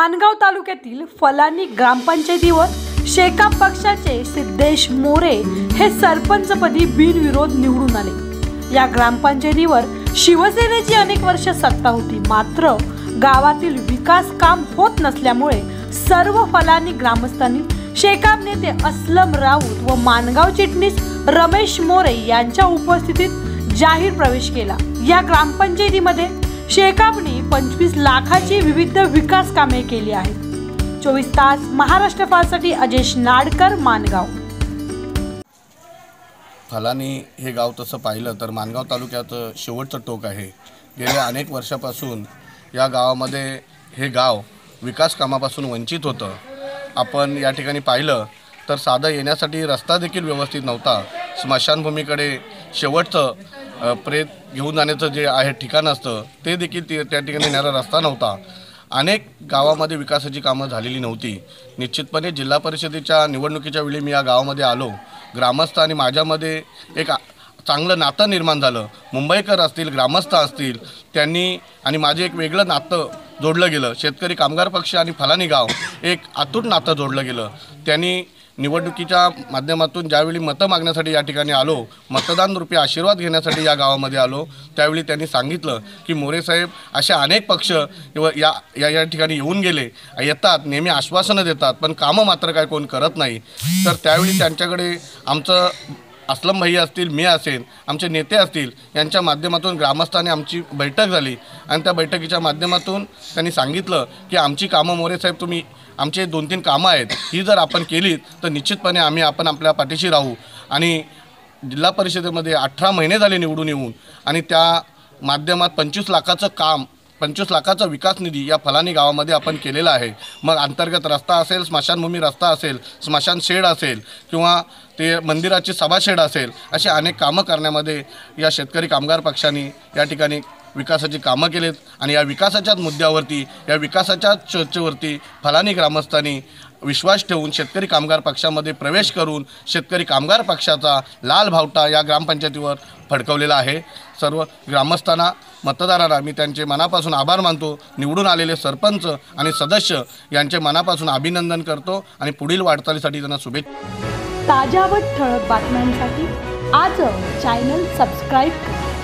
मानगाव तालुक्यातील फलानी ग्रामपंचायतीवर शेकाप पक्षाचे सिद्धेश मोरे हे सरपंचपदी बिनविरोध निवडून आले. या ग्रामपंचायतीवर शिवसेनेची अनेक वर्ष सत्ता होती. मात्र गावातील विकास काम होत नसल्यामुळे सर्व फलानी ग्रामस्थांनी शेकाप नेते असलम राऊत व मानगाव चिटणीस रमेश मोरे यांच्या उपस्थितीत जाहीर प्रवेश केला. या ग्रामपंचायतीमध्ये शेकापने पंचवीस लाखाची विविध विकास कामे केली आहेत. चोवीस तास महाराष्ट्र फारसाठी अजेश नाडकर मानगाव. फलानी हे गाव तसं पाहिलं तर मानगाव तालुक्याचं शेवटचं टोक आहे. गेल्या अनेक वर्षापासून या गावामध्ये हे गाव विकास कामापासून वंचित होतं. आपण या ठिकाणी पाहिलं तर साधं येण्यासाठी रस्ता देखील व्यवस्थित नव्हता. स्मशानभूमीकडे शेवटचं प्रेत घेऊन जाण्याचं जे आहे ठिकाण असतं ते देखील ते त्या ठिकाणी नेणारा रस्ता नव्हता. अनेक गावामध्ये विकासाची कामं झालेली नव्हती. निश्चितपणे जिल्हा परिषदेच्या निवडणुकीच्या वेळी मी या गावामध्ये आलो. ग्रामस्थ आणि माझ्यामध्ये एक चांगलं नातं निर्माण झालं. मुंबईकर असतील ग्रामस्थ असतील त्यांनी आणि माझे एक वेगळं नातं जोडलं गेलं. शेतकरी कामगार पक्ष आणि फलानी गाव एक आतूट नातं जोडलं गेलं. त्यांनी निवडणुकीच्या माध्यमातून ज्यावेळी मतं मागण्यासाठी या ठिकाणी आलो मतदान रूपी आशीर्वाद घेण्यासाठी या गावामध्ये आलो त्यावेळी त्यांनी सांगितलं की मोरेसाहेब असे अनेक पक्ष या या या ठिकाणी येऊन गेले. येतात नेहमी आश्वासनं देतात पण कामं मात्र काय कोण करत नाही. तर त्यावेळी त्यांच्याकडे आमचं असलम भाई असतील मी असेल आमचे नेते असतील यांच्या माध्यमातून ग्रामस्थाने आमची बैठक झाली. आणि त्या बैठकीच्या माध्यमातून त्यांनी सांगितलं की आमची कामं मोरे साहेब तुम्ही आमचे दोन तीन कामं आहेत ही जर आपण केलीत तर निश्चितपणे आम्ही आपण आपल्या पाठीशी राहू. आणि जिल्हा परिषदेमध्ये अठरा महिने झाले निवडून येऊन आणि त्या माध्यमात पंचवीस लाखाचं काम पंचवीस लाखाचा विकास निधी या फलानी गावामध्ये आपण केलेला आहे. मग अंतर्गत रस्ता असेल स्मशानभूमी रस्ता असेल स्मशान शेड असेल किंवा ते मंदिराची सभाशेड असेल अशी अनेक कामं करण्यामध्ये या शेतकरी कामगार पक्षाने या ठिकाणी विकासाची कामं केलेत. आणि या विकासाच्याच मुद्द्यावरती या विकासाच्याच चर्चेवरती फलानी ग्रामस्थांनी विश्वास ठेवून शेतकरी कामगार पक्षामध्ये प्रवेश करून शेतकरी कामगार पक्षाचा लाल भावटा या ग्रामपंचायतीवर फडकवलेला आहे. सर्व ग्रामस्थांना मतदारांना मी त्यांचे मनापासून आभार मानतो. निवडून आलेले सरपंच आणि सदस्य यांचे मनापासून अभिनंदन करतो आणि पुढील वाटचालीसाठी त्यांना शुभेच्छा. ताज्या व ठळक बातम्यांसाठी आज चॅनल सबस्क्राईब करा.